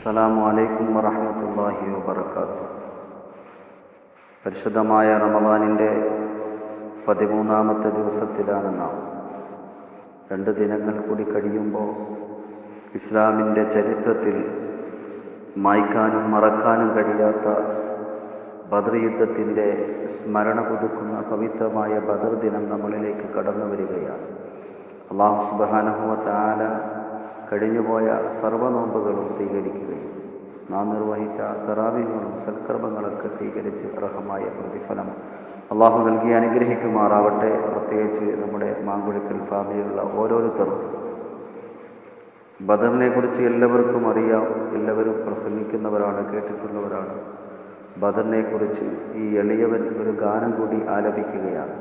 അസ്സലാമു അലൈക്കും വറഹ്മത്തുള്ളാഹി വബറകാതുഹു. പരിശുദ്ധമായ റമദാനിന്റെ പതിമൂന്നാമത്തെ ദിവസത്തിലാണ് നാം. രണ്ട് ദിനങ്ങൾ കൂടി കഴിയുമ്പോൾ ഇസ്ലാമിന്റെ ചരിത്രത്തിൽ മായ്ക്കാനും മറക്കാനും കഴിയാത്ത ബദർ യുദ്ധത്തിന്റെ സ്മരണ പുതുക്കുന്ന പവിത്രമായ ബദർ ദിനം നമ്മളിലേക്ക് കടന്നു വരികയാണ്. അള്ളാഹു സുബാനഹുവ താല കഴിഞ്ഞുപോയ സർവനോമ്പുകളും സ്വീകരിക്കുകയും നാം നിർവഹിച്ച തറാവികളും സൽക്കർമ്മങ്ങളൊക്കെ സ്വീകരിച്ച് അർഹമായ പ്രതിഫലം അള്ളാഹു നൽകി അനുഗ്രഹിക്കുമാറാവട്ടെ. പ്രത്യേകിച്ച് നമ്മുടെ മാങ്കുഴിക്കൽ ഫാമിലിയിലുള്ള ഓരോരുത്തരും. ബദറിനെ കുറിച്ച് എല്ലാവർക്കും അറിയാം. എല്ലാവരും പ്രസംഗിക്കുന്നവരാണ് കേട്ടിട്ടുള്ളവരാണ്. ബദറിനെ കുറിച്ച് ഈ എളിയവൻ ഒരു ഗാനം കൂടി ആലപിക്കുകയാണ്.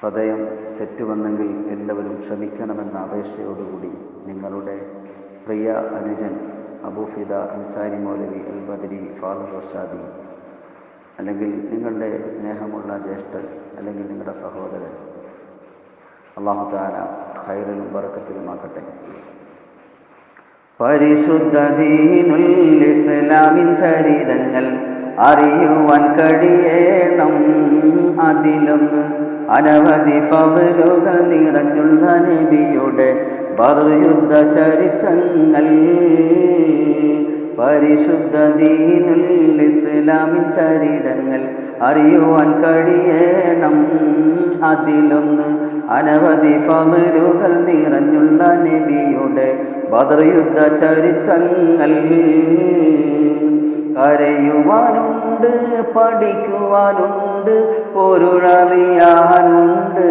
സദയം തെറ്റുവന്നെങ്കിൽ എല്ലാവരും ക്ഷമിക്കണമെന്ന അപേക്ഷയോടുകൂടി നിങ്ങളുടെ പ്രിയ അനുജൻ അബൂഫിദ അൻസാരി മൗലവി അൽ ബദരി ഫാറൂഖ് റഷാദി അല്ലെങ്കിൽ നിങ്ങളുടെ സ്നേഹമുള്ള ജ്യേഷ്ഠൻ അല്ലെങ്കിൽ നിങ്ങളുടെ സഹോദരൻ. അള്ളാഹു താല ഹൈറിലും ബറക്കത്തിലുമാക്കട്ടെ പരിശുദ്ധ ദീനുൽ ചരിതങ്ങൾ അറിയുവാൻ കഴിയണം അതിലൊന്ന് അനവധി പവലുകൾ നിറഞ്ഞുള്ള നബിയുടെ യുദ്ധ ചരിത്രങ്ങൾ. പരിശുദ്ധ ദീനുൽ ഇസ്ലാമി ചരിതങ്ങൾ അറിയുവാൻ കഴിയണം. അതിലൊന്ന് അനവധി പവലുകൾ നിറഞ്ഞുള്ള നബിയുടെ യുദ്ധ ചരിത്രങ്ങൾ. കരയുവാനുണ്ട് പഠിക്കുവാനുണ്ട് പൊരുളറിയാനുണ്ട്.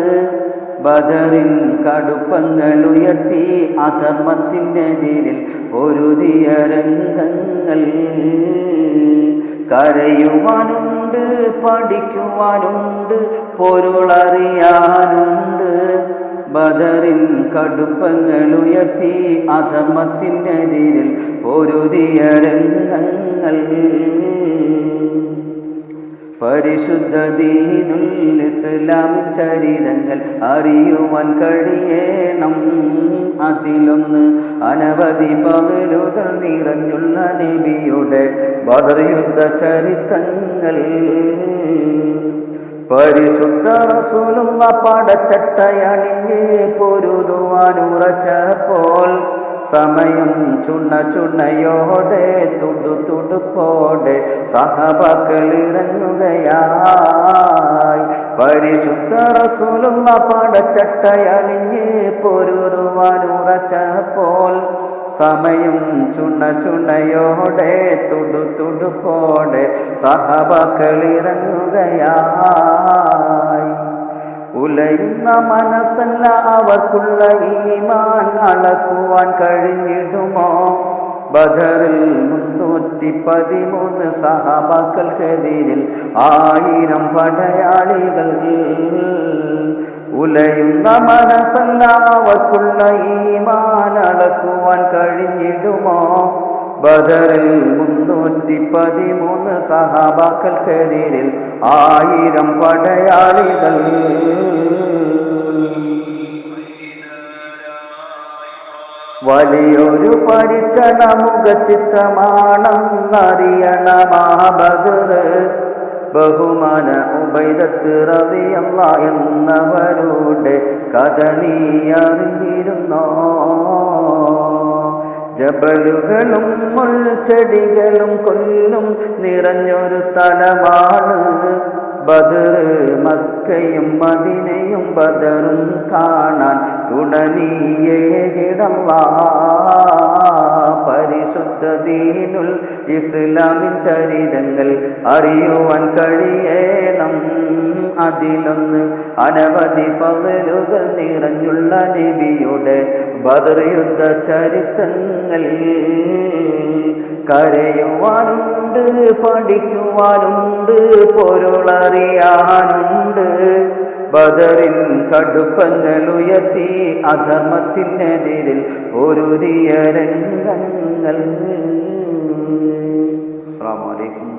ബദറിൻ കടുപ്പങ്ങൾ ഉയർത്തി അധർമ്മത്തിനെതിരിൽ പൊരുതിയ രംഗങ്ങൾ കരയുവാനുണ്ട് പഠിക്കുവാനുണ്ട് പൊരുളറിയാനുണ്ട്. ബദറിൻ കടുപ്പങ്ങൾ ഉയർത്തി അധർമ്മത്തിനെതിരിൽ പൊരുതിയ രംഗങ്ങൾ പരിശുദ്ധ ദീനുൽ ഇസ്ലാം ചരിതങ്ങൾ അറിയുവാൻ കഴിയണം. അതിലൊന്ന് അനവധി പകലുകൾ നിറഞ്ഞുള്ള നബിയുടെ ബദർ യുദ്ധ ചരിത്രങ്ങൾ. പരിശുദ്ധ റസൂലുള്ള പടച്ചട്ടയണിഞ്ഞ് പൊരുതുവാനുറച്ചപ്പോൾ സമയം ചുണ്ണ ചുണ്ണയോടെ തുടു തുടുപ്പോടെ സഹബക്കൾ ഇറങ്ങുകയായി. പരിശുദ്ധ റസൂലുള്ള പടച്ചട്ടയണിഞ്ഞ് പൊരുതുവാനുറച്ചപ്പോൾ സമയം ചുണ്ണ ചുണ്ണയോടെ തുടു തുടുപ്പോടെ സഹബക്കൾ ഇറങ്ങുകയായി. ഉലയുന്ന മനസ്സല്ല അവർക്കുള്ള ഈമാൻ അളക്കുവാൻ കഴിഞ്ഞിടുമോ? ബദറിൽ മുന്നൂറ്റി പതിമൂന്ന് സഹാബാക്കൾക്കെതിരിൽ ആയിരം പടയാളികൾ ഉലയുന്ന മനസ്സല്ല അവർക്കുള്ള ഈമാൻ അളക്കുവാൻ കഴിഞ്ഞിടുമോ? ബദറിൽ മുന്നൂറ്റി പതിമൂന്ന് സഹാബാക്കൾക്കെതിരിൽ ആയിരം പടയാളികൾ. വലിയൊരു പരിചരണ മുഖചിത്രമാണെന്നറിയണമാ ബദർ ബഹുമാന ഉബൈദത്ത് റളിയല്ല എന്നവരുടെ കഥ നീ അറിഞ്ഞിരുന്നോ? ജബലുകളും മുൾച്ചെടികളും കൊല്ലും നിറഞ്ഞൊരു സ്ഥലമാണ് ബദർ മക്കയും മദിനയും ബദറും കാണാൻ തുണനീയേകിടല്ല പരിശുദ്ധ ദീനുൽ ഇസ്ലാമിൻ ചരിതങ്ങൾ അറിയുവാൻ കഴിയണം. അതിലൊന്ന് അനവധി പകലുകൾ നിറഞ്ഞുള്ള നബിയുടെ ബദർ യുദ്ധ ചരിത്രങ്ങൾ. കരയുവാനുണ്ട് പഠിക്കുവാനുണ്ട് പൊരുളറിയാനുണ്ട്. ബദറിൻ കടുപ്പങ്ങൾ ഉയർത്തി അധർമ്മത്തിനെതിരിൽ പൊരുതിയ രംഗങ്ങൾ. അസ്സാം വലൈക്കും